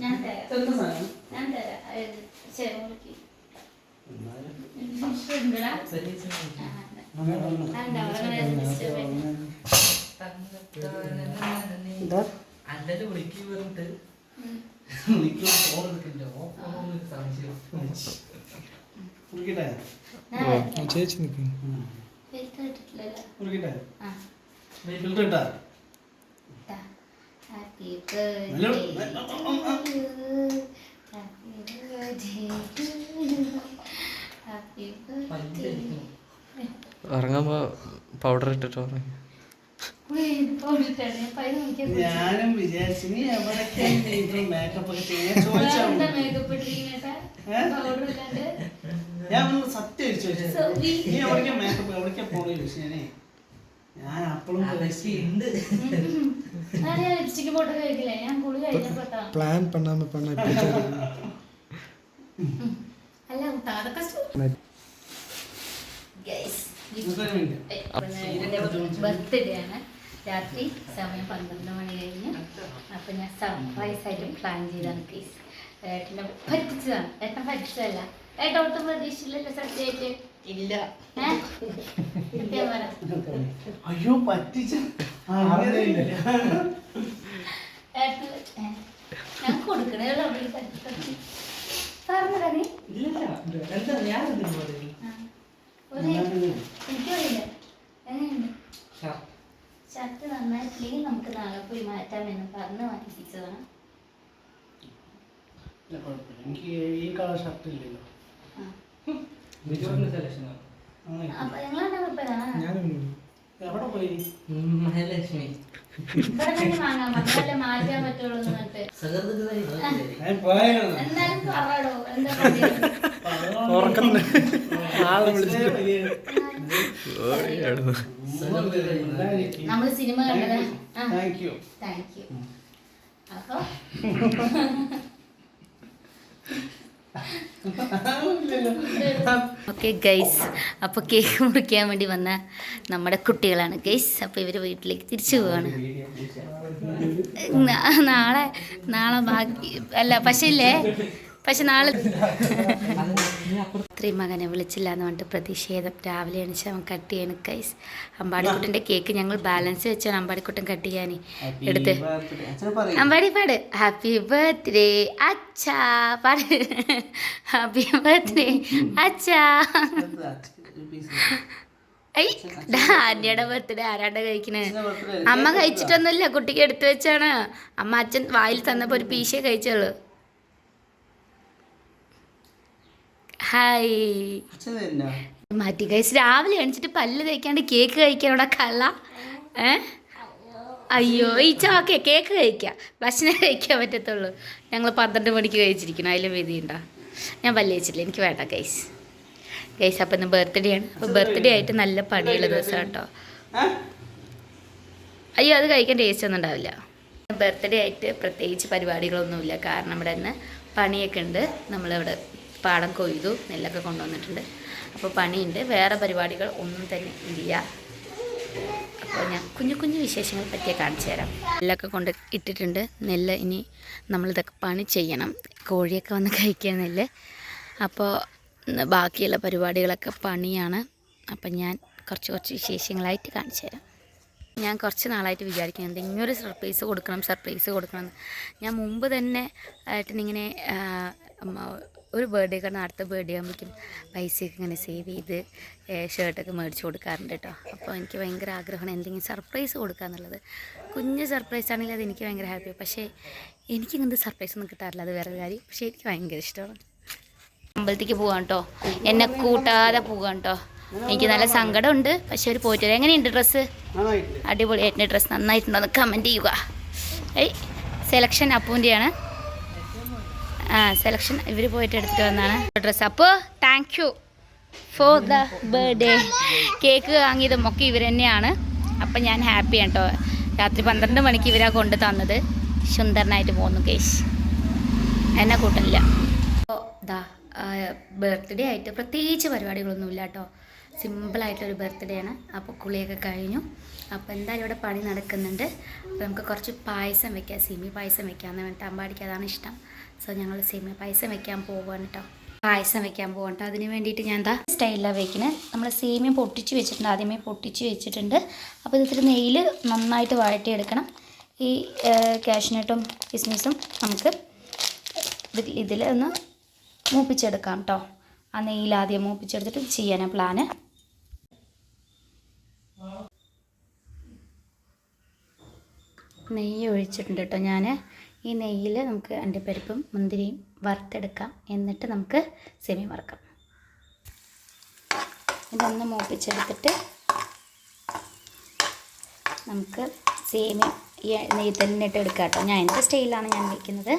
ഞാൻ വിളിക്ക് പറഞ്ഞിട്ട്. വിളിക്കും ഫോൺ എടുക്കില്ല ഓ ഫോൺ സംശയം. ചേച്ചി നിൽക്കുന്നു ഫിൽറ്റർ ഇട്ടിട്ടില്ലല്ലോ ഫിൽറ്റർ ഇട്ടാ. Happy hello. Birthday happy birthday happy birthday ഉറങ്ങുമ്പോ powder ഇട്ടിട്ട് ഞാനും വിചാരിച്ചു നീ എവിടൊക്കെ മേക്കപ്പ് ഒക്കെ ചെയ്യാൻ ചോദിച്ചാ ഞാൻ സത്യം ചോദിച്ചു Sorry. നീ എവിടേക്കാ മേക്കപ്പ് എവിടേക്കാ പോണേ? ചോദിച്ചു ഞാനേ ഞാൻ അപ്പോഴും ഉണ്ട്. ഞാൻ ലിപ്സ്റ്റിക് പോട്ട് കഴിക്കില്ല ഞാൻ കുളി കഴിഞ്ഞപ്പോട്ടാ പ്ലാൻ பண்ணாம பண்ண இப்படி അല്ല കുട്ടാ അതൊക്കെ ഗൈസ് ബർത്ത്ഡേ ആണ് രാത്രി സമയം പന്ത്രണ്ട് മണി കഴിഞ്ഞ് അപ്പൊ ഞാൻ സർപ്രൈസ് ആയിട്ട് പ്ലാൻ ചെയ്താണ് പ്ലീസ് ഏട്ടനെ പറ്റിച്ചതാണ് ഏട്ടൻ പറ്റിച്ചതല്ല ഏട്ടൻ ഒട്ടും പ്രതീക്ഷിച്ചില്ലല്ലോ സത്യമായിട്ട് ഇല്ല. അയ്യോ പറ്റിച്ച ഞാൻ കൊടുക്കണേ ഷർട്ട് നന്നായിട്ടില്ലെങ്കിൽ നമുക്ക് നാളെ പോയി മാറ്റാമെന്ന് പറഞ്ഞ് വാങ്ങിപ്പിച്ചതാണ്. എനിക്ക് ഈ കളർ ഷർട്ട് ഇല്ലല്ലോ ആ. വിജുവിന്റെ സെലക്ഷൻ അങ്ങനെ. അപ്പൊ നിങ്ങളെന്താ കുഴപ്പമില്ല ഞാനും എവിടെ പോയി? മഹാലക്ഷ്മി. മാറ്റാൻ പറ്റുള്ളൂ ഉറക്കം ആളെ വിളിച്ചു. നമ്മൾ സിനിമ കണ്ടത് താങ്ക് യു താങ്ക് യു അപ്പൊ? Okay guys. അപ്പോൾ കേക്ക് മുറിക്കാൻ വേണ്ടി വന്ന നമ്മുടെ കുട്ടികളാണ്. ഗൈസ് അപ്പോൾ ഇവർ വീട്ടിലേക്ക് തിരിച്ചു പോവാണ്. നാളെ നാളെ ബാക്കി അല്ല പക്ഷേ ഇല്ലേ? പക്ഷെ നാളെ ഇത്രയും മകനെ വിളിച്ചില്ല എന്ന് പറഞ്ഞിട്ട് പ്രതിഷേധം. രാവിലെ എണിച്ച് അവൻ കട്ട് ചെയ്യണം കൈസ് അമ്പാടിക്കുട്ടന്റെ കേക്ക് ഞങ്ങൾ ബാലൻസ് വെച്ചാണ് അമ്പാടിക്കുട്ടൻ കട്ട് ചെയ്യാൻ എടുത്ത്. അമ്പാടി പാട്. ഹാപ്പി ബർത്ത്ഡേ അച്ഛാ. പാട്. ഹാപ്പി ബർത്ത്ഡേ അച്ഛാ. ഐ ആന്റിയുടെ ബർത്ത്ഡേ ആരാണ്ട കഴിക്കണേ? അമ്മ കഴിച്ചിട്ടൊന്നുമില്ല കുട്ടിക്ക് എടുത്തു വെച്ചാണ്. അമ്മ അച്ഛൻ വായിൽ തന്നപ്പോ ഒരു പീശേ കഴിച്ചുള്ളൂ ഹായ്. മാറ്റി കഴിച്ച് രാവിലെ എണിച്ചിട്ട് പല്ല് തേക്കാണ്ട് കേക്ക് കഴിക്കാനോടെ കല ഏ? അയ്യോ ഈ ഓക്കെ കേക്ക് കഴിക്കാം. ഭക്ഷണം കഴിക്കാൻ പറ്റത്തുള്ളൂ. ഞങ്ങൾ പന്ത്രണ്ട് മണിക്ക് കഴിച്ചിരിക്കണം അതിൽ വേദിയുണ്ടോ ഞാൻ പല്ല് വെച്ചില്ല എനിക്ക് വേണ്ട ഗൈസ് ഗൈസ് അപ്പം ഇന്ന് ബർത്ത്ഡേ ആണ്. അപ്പോൾ ബർത്ത്ഡേ ആയിട്ട് നല്ല പണിയുള്ള ദിവസം കേട്ടോ. അയ്യോ അത് കഴിക്കാൻ ടേസ്റ്റ് ഒന്നും ഉണ്ടാവില്ല. ബർത്ത്ഡേ ആയിട്ട് പ്രത്യേകിച്ച് പരിപാടികളൊന്നുമില്ല. കാരണം ഇവിടെ നിന്ന് പണിയൊക്കെ ഉണ്ട്. നമ്മളിവിടെ പാടം കൊയ്തു നെല്ലൊക്കെ കൊണ്ടുവന്നിട്ടുണ്ട്. അപ്പോൾ പണിയുണ്ട്. വേറെ പരിപാടികൾ ഒന്നും തന്നെ ഇല്ല. അപ്പോൾ ഞാൻ കുഞ്ഞു കുഞ്ഞു വിശേഷങ്ങളെ പറ്റിയെ കാണിച്ചു തരാം. നെല്ലൊക്കെ കൊണ്ട് ഇട്ടിട്ടുണ്ട്. നെല്ല് ഇനി നമ്മളിതൊക്കെ പണി ചെയ്യണം. കോഴിയൊക്കെ വന്ന് കഴിക്കുക നെല്ല്. അപ്പോൾ ബാക്കിയുള്ള പരിപാടികളൊക്കെ പണിയാണ്. അപ്പം ഞാൻ കുറച്ച് കുറച്ച് വിശേഷങ്ങളായിട്ട് കാണിച്ചു തരാം. ഞാൻ കുറച്ച് നാളായിട്ട് വിചാരിക്കുന്നുണ്ട് ഇങ്ങനൊരു സർപ്രൈസ് കൊടുക്കണം സർപ്രൈസ് കൊടുക്കണം ഞാൻ മുമ്പ് തന്നെ ഏട്ടനിങ്ങനെ ഒരു ബർത്ത്ഡേ കാരണം അടുത്ത ബർത്ത്ഡേ ആകുമ്പോഴേക്കും പൈസയൊക്കെ ഇങ്ങനെ സേവ് ചെയ്ത് ഷർട്ടൊക്കെ മേടിച്ച് കൊടുക്കാറുണ്ട് കേട്ടോ. അപ്പോൾ എനിക്ക് ഭയങ്കര ആഗ്രഹമാണ് എന്തെങ്കിലും സർപ്രൈസ് കൊടുക്കുക എന്നുള്ളത്. കുഞ്ഞ് സർപ്രൈസ് ആണെങ്കിൽ അത് എനിക്ക് ഭയങ്കര ഹാപ്പിയാണ് പക്ഷേ എനിക്ക് ഇങ്ങനത്തെ സർപ്രൈസ് ഒന്നും കിട്ടാറില്ല. അത് വേറെ കാര്യം. പക്ഷേ എനിക്ക് ഭയങ്കര ഇഷ്ടമാണ്. അമ്പലത്തേക്ക് പോകാം കേട്ടോ. എന്നെ കൂട്ടാതെ പോകാം കേട്ടോ. എനിക്ക് നല്ല സങ്കടമുണ്ട്. പക്ഷെ ഒരു പോയിട്ട് വരാം. എങ്ങനെയുണ്ട് ഡ്രസ്സ് അടിപൊളി. അടിപൊളിയായിട്ട് ഡ്രസ്സ് നന്നായിട്ടുണ്ടോന്ന് കമന്റ് ചെയ്യുക. ഏയ് സെലക്ഷൻ അപ്പൂന്റെയാണ്. സെലക്ഷൻ ഇവർ പോയിട്ട് എടുത്തിട്ട് വന്നാണ്. ഡ്രസ്സ് അപ്പോൾ thank you for the birthday cake വാങ്ങിയതും ഒക്കെ ഇവർ തന്നെയാണ്. അപ്പം ഞാൻ ഹാപ്പിയാണ് കേട്ടോ രാത്രി പന്ത്രണ്ട് മണിക്ക് ഇവരാ കൊണ്ട് തന്നത്. സുന്ദരനായിട്ട് പോകുന്നു കേശ് എന്നെ കൂട്ടില്ല അപ്പോൾ ദാ ബർത്ത്ഡേ ആയിട്ട് പ്രത്യേകിച്ച് പരിപാടികളൊന്നുമില്ല കേട്ടോ സിമ്പിളായിട്ടൊരു ബർത്ത്ഡേ ആണ്. അപ്പോൾ കുളിയൊക്കെ കഴിഞ്ഞു. അപ്പോൾ എന്തായാലും ഇവിടെ പണി നടക്കുന്നുണ്ട്. അപ്പോൾ നമുക്ക് കുറച്ച് പായസം വെക്കാം. സിമി പായസം വെക്കാമെന്ന് വേണ്ടിയിട്ട് അമ്പാടിക്ക് അതാണ് ഇഷ്ടം. സോ ഞങ്ങൾ സേമിയ പായസം വെക്കാൻ പോവാണ് കേട്ടോ പായസം വെക്കാൻ പോകണ്ട അതിന് വേണ്ടിയിട്ട് ഞാൻ എന്താ സ്റ്റൈലിലാണ് വെക്കുന്നത് നമ്മൾ സേമിയ പൊട്ടിച്ച് വെച്ചിട്ടുണ്ട്. ആദ്യമേ പൊട്ടിച്ച് വെച്ചിട്ടുണ്ട്. അപ്പോൾ ഇതിൽ നെയ്യിൽ നന്നായിട്ട് വഴട്ടിയെടുക്കണം ഈ കാഷ്നട്ടും കിസ്മിസും നമുക്ക് ഇത് ഇതിൽ ഒന്ന് മൂപ്പിച്ചെടുക്കാം കേട്ടോ ആ നെയ്യിൽ ആദ്യം മൂപ്പിച്ചെടുത്തിട്ട് ചെയ്യാനാണ് പ്ലാന് നെയ്യ് ഒഴിച്ചിട്ടുണ്ട് കേട്ടോ ഞാൻ ഈ നെയ്യിൽ നമുക്ക് അണ്ടിപ്പരിപ്പും മുന്തിരിയും വറുത്തെടുക്കാം. എന്നിട്ട് നമുക്ക് സെമി വറുക്കാം. ഇതൊന്ന് മൂപ്പിച്ചെടുത്തിട്ട് നമുക്ക് സേമി ഈ ഇട്ട് എടുക്കാം കേട്ടോ. ഞാൻ എന്റെ സ്റ്റൈലാണ് ഞാൻ വയ്ക്കുന്നത്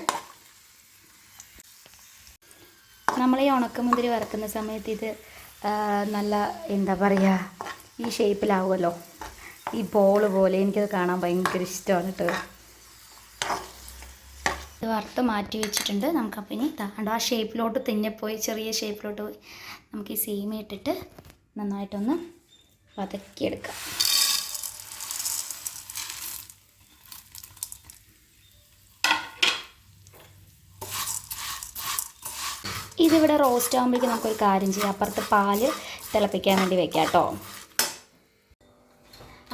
നമ്മൾ ഈ ഉണക്കമുന്തിരി വറക്കുന്ന സമയത്ത് ഇത് നല്ല എന്താ പറയുക ഈ ഷേപ്പിലാവുമല്ലോ ഈ ബോൾ പോലെ എനിക്കത് കാണാൻ ഭയങ്കര ഇഷ്ടമാണ് കേട്ടോ. ഇത് വറുത്ത് മാറ്റി വെച്ചിട്ടുണ്ട്. നമുക്കപ്പം ഇനി താണ്ട ആ ഷേപ്പിലോട്ട് തിന്നെപ്പോയി ചെറിയ ഷേപ്പിലോട്ട് പോയി. നമുക്ക് ഈ സീമ ഇട്ടിട്ട് നന്നായിട്ടൊന്ന് വതക്കിയെടുക്കാം. ഇതിവിടെ റോസ്റ്റ് ആകുമ്പോഴേക്കും നമുക്കൊരു കാര്യം ചെയ്യാം. അപ്പുറത്ത് പാൽ തിളപ്പിക്കാൻ വേണ്ടി വെക്കാം കേട്ടോ.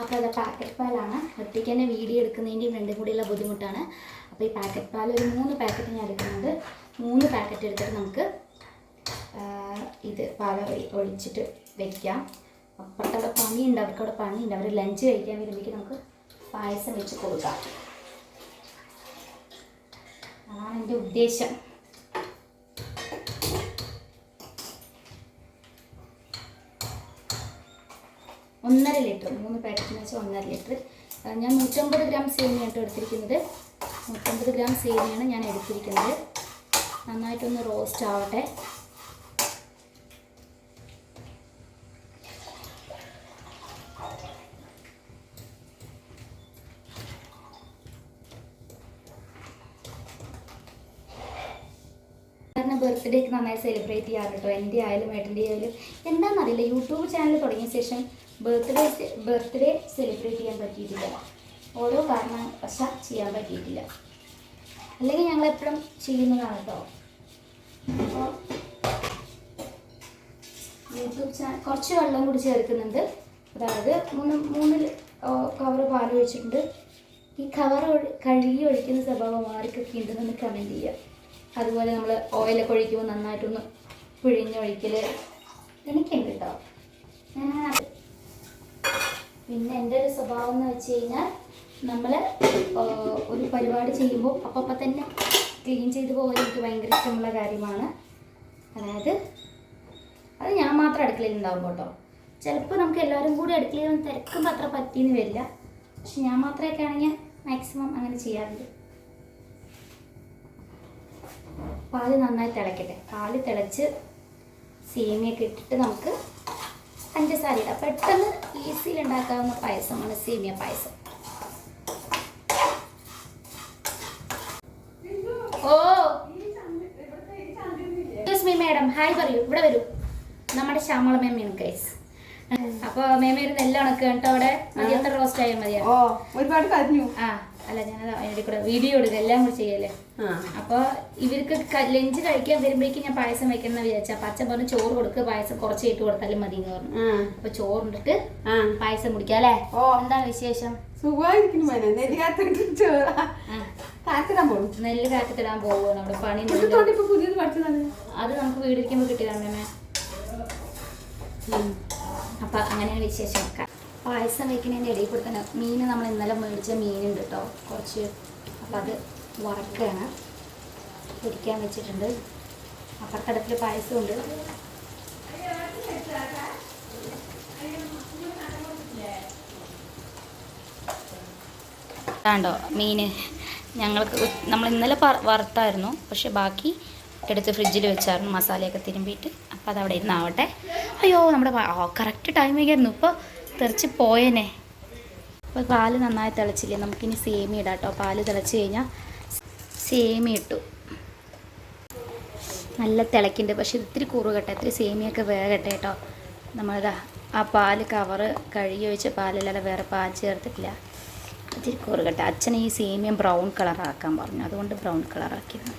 അപ്പോൾ അത് പാക്കറ്റ് പാലാണ്. ഒറ്റയ്ക്ക് തന്നെ വീഡിയോ എടുക്കുന്നതിന്റെയും രണ്ടും കൂടിയുള്ള ബുദ്ധിമുട്ടാണ്. അപ്പോൾ ഈ പാക്കറ്റ് പാൽ ഒരു മൂന്ന് പാക്കറ്റ് ഞാൻ എടുക്കുന്നുണ്ട്. മൂന്ന് പാക്കറ്റ് എടുത്തിട്ട് നമുക്ക് ഇത് പാല ഒഴി- ഒഴിച്ചിട്ട് വെക്കാം. അപ്പുറത്ത് അവിടെ പണിയുണ്ട് അവർക്ക് അവിടെ പണിയുണ്ട്. അവർ ലഞ്ച് കഴിക്കാൻ വരുമ്പോഴേക്ക് നമുക്ക് പായസം വെച്ച് കൊടുക്കാം. അതാണ് എന്റെ ഉദ്ദേശം. ഒന്നര ലിറ്റർ മൂന്ന് പാക്കറ്റ് എന്ന് വെച്ചാൽ ഒന്നര ലിറ്റർ. ഞാൻ നൂറ്റമ്പത് ഗ്രാം സേമിയാണ് എടുത്തിരിക്കുന്നത്. നൂറ്റമ്പത് ഗ്രാം സേമിയാണ് ഞാൻ എടുത്തിരിക്കുന്നത്. നന്നായിട്ടൊന്ന് റോസ്റ്റ് ആവട്ടെ. ബർത്ത്ഡേക്ക് നന്നായി സെലിബ്രേറ്റ് ചെയ്യാറ് കേട്ടോ എന്റെ ആയാലും ഏട്ടന്റെ ആയാലും. എന്താണെന്നറിയില്ല യൂട്യൂബ് ചാനൽ തുടങ്ങിയ ശേഷം ബർത്ത്ഡേ ബർത്ത്ഡേ സെലിബ്രേറ്റ് ചെയ്യാൻ പറ്റിയിട്ടില്ല. ഓരോ കാരണവശാൽ ചെയ്യാൻ പറ്റിയിട്ടില്ല. അല്ലെങ്കിൽ ഞങ്ങൾ എപ്പോഴും ചെയ്യുന്നതാണ് കേട്ടോ. അപ്പോൾ യൂട്യൂബ് ചാനൽ കുറച്ച് വെള്ളം കൂടി ചേർക്കുന്നുണ്ട്. അതായത് മൂന്ന് മൂന്നിൽ കവർ പാൽ ഒഴിച്ചിട്ടുണ്ട്. ഈ കവർ കഴുകി ഒഴിക്കുന്ന സ്വഭാവം ആർക്കൊക്കെ ഉണ്ടെന്ന് കമന്റ് ചെയ്യുക അതുപോലെ നമ്മൾ ഓയിലൊക്കെ ഒഴിക്കുമ്പോൾ നന്നായിട്ടൊന്ന് പിഴിഞ്ഞൊഴിക്കൽ എനിക്കുണ്ട് കേട്ടോ. ഞാൻ പിന്നെ എന്റെ ഒരു സ്വഭാവം എന്ന് വെച്ച് കഴിഞ്ഞാൽ നമ്മൾ ഒരു പരിപാടി ചെയ്യുമ്പോൾ അപ്പം അപ്പം തന്നെ ക്ലീൻ ചെയ്ത് പോകാൻ എനിക്ക് ഭയങ്കര ഇഷ്ടമുള്ള കാര്യമാണ്. അതായത് അത് ഞാൻ മാത്രം അടുക്കളയിൽ ഉണ്ടാവും കേട്ടോ. ചിലപ്പോൾ നമുക്ക് എല്ലാവരും കൂടി അടുക്കളയിൽ തിരക്കുമ്പോൾ അത്ര പറ്റിയെന്ന് വരില്ല. പക്ഷെ ഞാൻ മാത്രമൊക്കെ ആണെങ്കിൽ മാക്സിമം അങ്ങനെ ചെയ്യാറുണ്ട്. പാൽ നന്നായി തിളക്കട്ടെ. പാൽ തിളച്ച് സേമിയൊക്കെ ഇട്ടിട്ട് നമുക്ക് പഞ്ചസാര ഇടാം പെട്ടെന്ന് ഈസിയിൽ ഉണ്ടാക്കാവുന്ന പായസമാണ് സേമിയ പായസം. ഓ. മീ മാഡം ഹായ് പറയൂ. ഇവിടെ വരൂ. നമ്മുടെ ശ്യാമള മേമയാണ് ഗൈസ് അപ്പൊ മേമ ഇരുന്ന് എല്ലാം ഉണക്കുക കേട്ടോ അവിടെ? മതി എത്ര റോസ്റ്റ് ആയാൽ മതിയാ ഒരുപാട് കരിഞ്ഞു. ആ. അല്ല ഞാനത് അതിന്റെ കൂടെ വീഡിയോ എടുക്കുക എല്ലാം കൂടി ചെയ്യല്ലേ? അപ്പോൾ ഇവർക്ക് ലഞ്ച് കഴിക്കാൻ വരുമ്പോഴേക്കും ഞാൻ പായസം വെക്കുന്ന വിചാരിച്ചാൽ പച്ച പറഞ്ഞ് ചോറ് കൊടുക്കുക പായസം കുറച്ച് ഇട്ട് കൊടുത്താലും മതി എന്ന് പറഞ്ഞു. ആ. അപ്പൊ ചോറുണ്ടിട്ട് പായസം കുടിക്കുക അല്ലേ? ഓ. എന്താണ് വിശേഷം? നെല്ല് കാത്തിടാൻ പോകും നെല്ല് പോവുകയാണ് അവിടെ പണി പുതിയത് പഠിച്ചതാണ്. അത് നമുക്ക് വീടിരിക്കുമ്പോൾ കിട്ടിയതാണ് മേമേ. അപ്പൊ അങ്ങനെയാണ് വിശേഷം പായസം വെക്കുന്നതിന്റെ ഇടയിൽ കൂടെ തന്നെ മീൻ നമ്മൾ ഇന്നലെ മേടിച്ച മീനുണ്ട് കേട്ടോ കുറച്ച് അപ്പം അത് വറക്കുകയാണ് പൊരിക്കാൻ വെച്ചിട്ടുണ്ട്. അപ്പുറത്തടത്തിൽ പായസമുണ്ട്. ണ്ടോ മീന്. ഞങ്ങൾക്ക് നമ്മൾ ഇന്നലെ വറുത്തായിരുന്നു. പക്ഷെ ബാക്കി എടുത്ത് ഫ്രിഡ്ജിൽ വെച്ചായിരുന്നു. മസാലയൊക്കെ തിരുമ്പിയിട്ട്. അപ്പോൾ അതവിടെ ഇരുന്നാവട്ടെ. അയ്യോ നമ്മുടെ കറക്റ്റ് ടൈമിങ്ങായിരുന്നു ഇപ്പോൾ തെറിച്ച് പോയേനെ. അപ്പോൾ പാൽ നന്നായി തിളച്ചില്ലേ? നമുക്കിനി സേമി ഇടാം കേട്ടോ. പാൽ തിളച്ച് കഴിഞ്ഞാൽ സേമി ഇട്ടു. നല്ല തിളക്കുന്നുണ്ട് പക്ഷെ ഇത്തിരി കുറുകട്ടെ. ഇത്തിരി സേമിയൊക്കെ വേകട്ടെ കേട്ടോ. നമ്മളിതാ ആ പാൽ കവറ് കഴുകി വെച്ച പാലല്ലാതെ വേറെ പാൽ ചേർത്തിട്ടില്ല. ഇത്തിരി കുറുകട്ടെ. അച്ഛൻ ഈ സേമിയം ബ്രൗൺ കളറാക്കാൻ പറഞ്ഞു. അതുകൊണ്ട് ബ്രൗൺ കളറാക്കിയിരുന്നു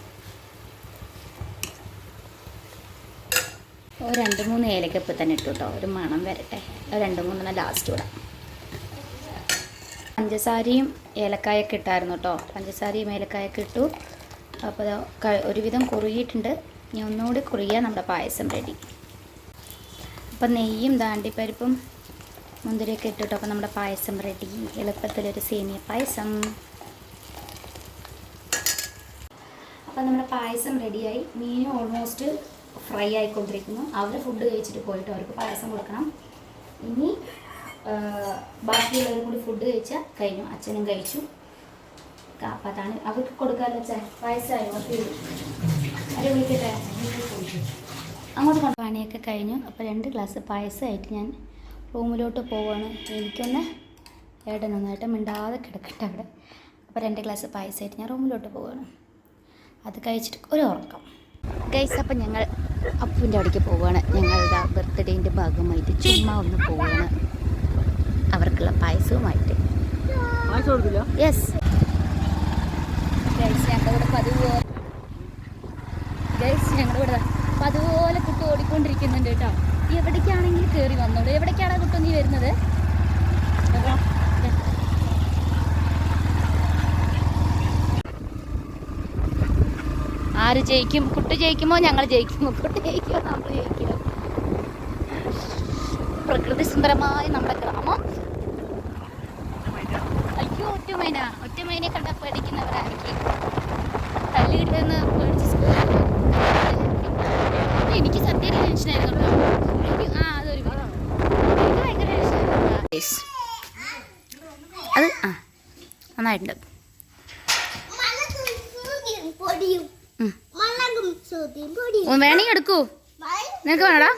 ഒരു രണ്ട് മൂന്ന് ഏലക്ക ഇപ്പം തന്നെ ഇട്ടു കേട്ടോ ഒരു മണം വരട്ടെ. രണ്ട് മൂന്നെണ്ണം ലാസ്റ്റ് ഇടാം. പഞ്ചസാരയും ഏലക്കായൊക്കെ ഇട്ടായിരുന്നു കേട്ടോ പഞ്ചസാരയും ഏലക്കായൊക്കെ ഇട്ടു. അപ്പോൾ ഒരുവിധം കുറുകിയിട്ടുണ്ട്. ഇനി ഒന്നുകൂടി കുറുകിയാൽ നമ്മുടെ പായസം റെഡി അപ്പം നെയ്യും ദാണ്ടിപ്പരിപ്പും മുന്തിരിയൊക്കെ ഇട്ടിട്ടോ അപ്പോൾ നമ്മുടെ പായസം റെഡി എളുപ്പത്തിലൊരു സേമിയ പായസം. അപ്പം നമ്മുടെ പായസം റെഡിയായി മീനും ഓൾമോസ്റ്റ് ഫ്രൈ ആയിക്കൊണ്ടിരിക്കുന്നു. അവർ ഫുഡ് കഴിച്ചിട്ട് പോയിട്ട് അവർക്ക് പായസം കൊടുക്കണം. ഇനി ബാക്കിയുള്ളവരും കൂടി ഫുഡ് കഴിച്ചാൽ കഴിഞ്ഞു. അച്ഛനും കഴിച്ചു. അപ്പം അതാണ്. അവർക്ക് കൊടുക്കാമല്ലോ അച്ഛൻ പായസമായോ അവരെ വിളിക്കട്ടെ? അങ്ങോട്ട് കൊണ്ട്. പണിയൊക്കെ കഴിഞ്ഞു. അപ്പോൾ രണ്ട് ഗ്ലാസ് പായസമായിട്ട് ഞാൻ റൂമിലോട്ട് പോവാണ്. എനിക്കൊന്ന് ഏട്ടൻ നന്നായിട്ട് മിണ്ടാതെ കിടക്കട്ടെ അവിടെ. അപ്പോൾ രണ്ട് ഗ്ലാസ് പായസമായിട്ട് ഞാൻ റൂമിലോട്ട് പോവാണ്. അത് കഴിച്ചിട്ട് ഒരു ഉറക്കം. ഗൈസ് അപ്പം ഞങ്ങൾ അപ്പുവിന്റെ അവിടേക്ക് പോവുകയാണ് ഞങ്ങളുടെ ബർത്ത്ഡേന്റെ ഭാഗമായിട്ട് ചുമ്മാ ഒന്ന് പോവുകയാണ് അവർക്കുള്ള പായസവുമായിട്ട്. യെസ് ഗൈസ് ഞങ്ങളുടെ ഇവിടെ പതിവ് ഗൈസ് ഞങ്ങളുടെ ഇവിടെ പതുപോലെ കുട്ടി ഓടിക്കൊണ്ടിരിക്കുന്നുണ്ട് കേട്ടോ. എവിടേക്കാണെങ്കിൽ കയറി വന്നോളൂ. എവിടേക്കാണ് കുട്ടി നീ വരുന്നത്? ആര് ജയിക്കും? കുട്ടി ജയിക്കുമോ? ഞങ്ങൾ ജയിക്കുമോ? കുട്ടി ജയിക്കുമോ? നമ്മൾ ജയിക്കുമോ പ്രകൃതി സുന്ദരമായ നമ്മുടെ ഗ്രാമം. അയ്യോ ഒറ്റമൈന. ഒറ്റമൈനെ കണ്ട പേടിക്കുന്നവരായിരിക്കും. തല്ലിയിട്ടെന്ന് പേടിച്ച് സ്കൂളിൽ എനിക്ക് സത്യം ടെൻഷനായിരുന്നു എനിക്ക് ആ അതൊരു എനിക്ക് ഭയങ്കര ടെൻഷനായിരുന്നു. അത് ആ നന്നായിട്ടുണ്ട്. വേണമെങ്കിൽ എടുക്കൂ. നിനക്ക് വേണടാ?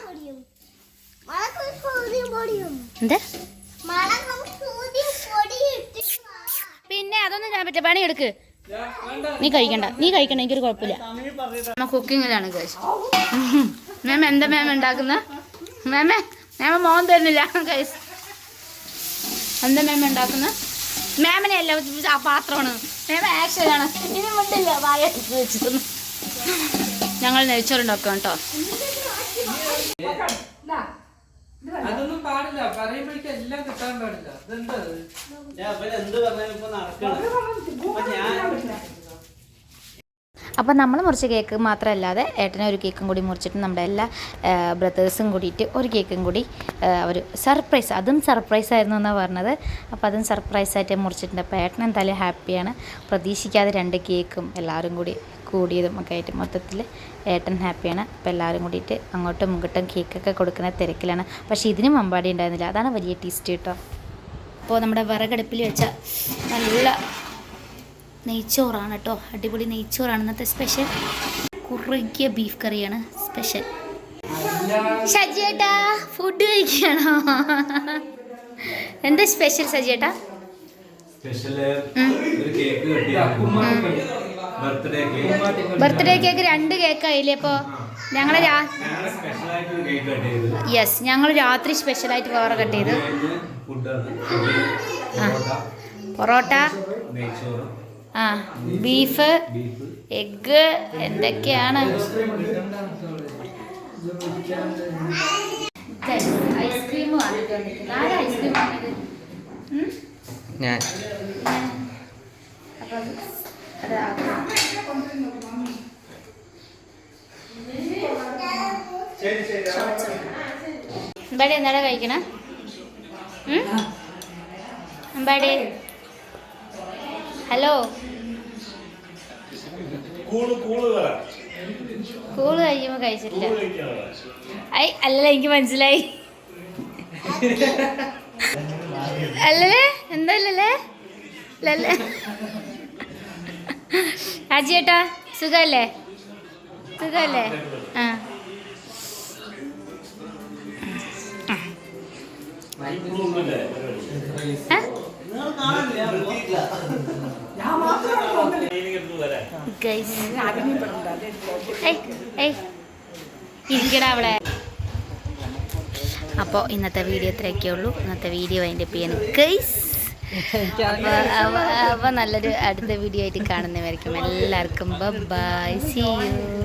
പിന്നെ അതൊന്നും ഞാൻ പറ്റില്ല. പണി എടുക്ക്. നീ കഴിക്കണ്ട. നീ കഴിക്കണ്ട. എനിക്കൊരു കുഴപ്പമില്ല. അമ്മ കുക്കിങ്ങിലാണ് കഴിച്ചു മാം എന്താ മാം ഉണ്ടാക്കുന്ന? മാമേ മാമ മോൻ തരുന്നില്ല കഴിച്ചു എന്താ മാം ഉണ്ടാക്കുന്ന? മാമിനെ അല്ല ആ പാത്രമാണ്. മാം ആക്ഷനാണ് ഇനി മുണ്ടില്ല വായ വെച്ചിരുന്നു ഞങ്ങൾ നെയ്ച്ചോറുണ്ടാക്കാം കേട്ടോ. അതൊന്നും പാടില്ല. പറയുമ്പോഴേക്കും എല്ലാം കിട്ടാൻ പാടില്ല. ഇതെന്താ ഇത്? ഞാൻ ഇവർ എന്ത് പറഞ്ഞാലും ഇപ്പൊ നടക്കണം അപ്പൊ ഞാൻ അപ്പം നമ്മൾ മുറിച്ച കേക്ക് മാത്രമല്ലാതെ ഏട്ടനെ ഒരു കേക്കും കൂടി മുറിച്ചിട്ട് നമ്മുടെ എല്ലാ ബ്രദേഴ്സും കൂടിയിട്ട് ഒരു കേക്കും കൂടി ഒരു സർപ്രൈസ് അതും സർപ്രൈസ് ആയിരുന്നു എന്നാണ് പറഞ്ഞത്. അപ്പോൾ അതും സർപ്രൈസായിട്ട് മുറിച്ചിട്ടുണ്ട്. അപ്പോൾ ഏട്ടൻ എന്തായാലും ഹാപ്പിയാണ് പ്രതീക്ഷിക്കാതെ രണ്ട് കേക്കും എല്ലാവരും കൂടി കൂടിയതും ഒക്കെ ആയിട്ട് മൊത്തത്തിൽ ഏട്ടൻ ഹാപ്പിയാണ്. അപ്പോൾ എല്ലാവരും കൂടിയിട്ട് അങ്ങോട്ടും ഇങ്ങോട്ടും കേക്കൊക്കെ കൊടുക്കുന്ന തിരക്കിലാണ്. പക്ഷേ ഇതിനും അമ്പാടി ഉണ്ടായിരുന്നില്ല. അതാണ് വലിയ ടേസ്റ്റ് കേട്ടോ. അപ്പോൾ നമ്മുടെ വിറകടുപ്പിൽ വെച്ച നല്ല നെയ്ച്ചോറാണ് കേട്ടോ. അടിപൊളി നെയ്ച്ചോറാണ്. ഇന്നത്തെ സ്പെഷ്യൽ കുറുകിയ ബീഫ് കറിയാണ് സ്പെഷ്യൽ. സജിയേട്ടാ ഫുഡ് കഴിക്കണോ? എന്താ സ്പെഷ്യൽ സജിയേട്ടാ സ്പെഷ്യൽ ഒരു കേക്ക് കട്ടിയാണ് ബർത്ത്ഡേ കേക്ക് ബർത്ത്ഡേ കേക്ക് രണ്ട് കേക്കായില്ലേ അപ്പോൾ ഞങ്ങൾ രാ ഞങ്ങൾ കേക്ക് കട്ട് ചെയ്ത്. യെസ് ഞങ്ങൾ രാത്രി സ്പെഷ്യലായിട്ട് വേറെ കട്ട് ചെയ്ത്. പൊറോട്ട. പൊറോട്ട. ആ. ബീഫ്. എഗ്ഗ്. എന്തൊക്കെയാണ്? ഐസ്ക്രീം ഐസ്ക്രീം ഞാൻ. അപ്പം. അമ്പാടി എന്താടാ കഴിക്കണ? അമ്പാടി? ഹലോ? കൂൾ കഴിക്കുമ്പോ കഴിച്ചിട്ടില്ല. ഐ അല്ലല്ല എനിക്ക് മനസ്സിലായി. അല്ലല്ലേ? എന്താ അല്ലല്ലേ. അജിയേട്ടാ സുഖല്ലേ? സുഖല്ലേ? ഏയ്. ഇരിക്കടാ അവളെ. അപ്പോൾ ഇന്നത്തെ വീഡിയോ ഇത്രയൊക്കെ ഉള്ളൂ ഇന്നത്തെ വീഡിയോ അതിന്റെ പേര് ഗൈസ് അപ്പോൾ നല്ലൊരു അടുത്ത വീഡിയോ ആയിട്ട് കാണുന്നവരിക്കും എല്ലാവർക്കും. By C U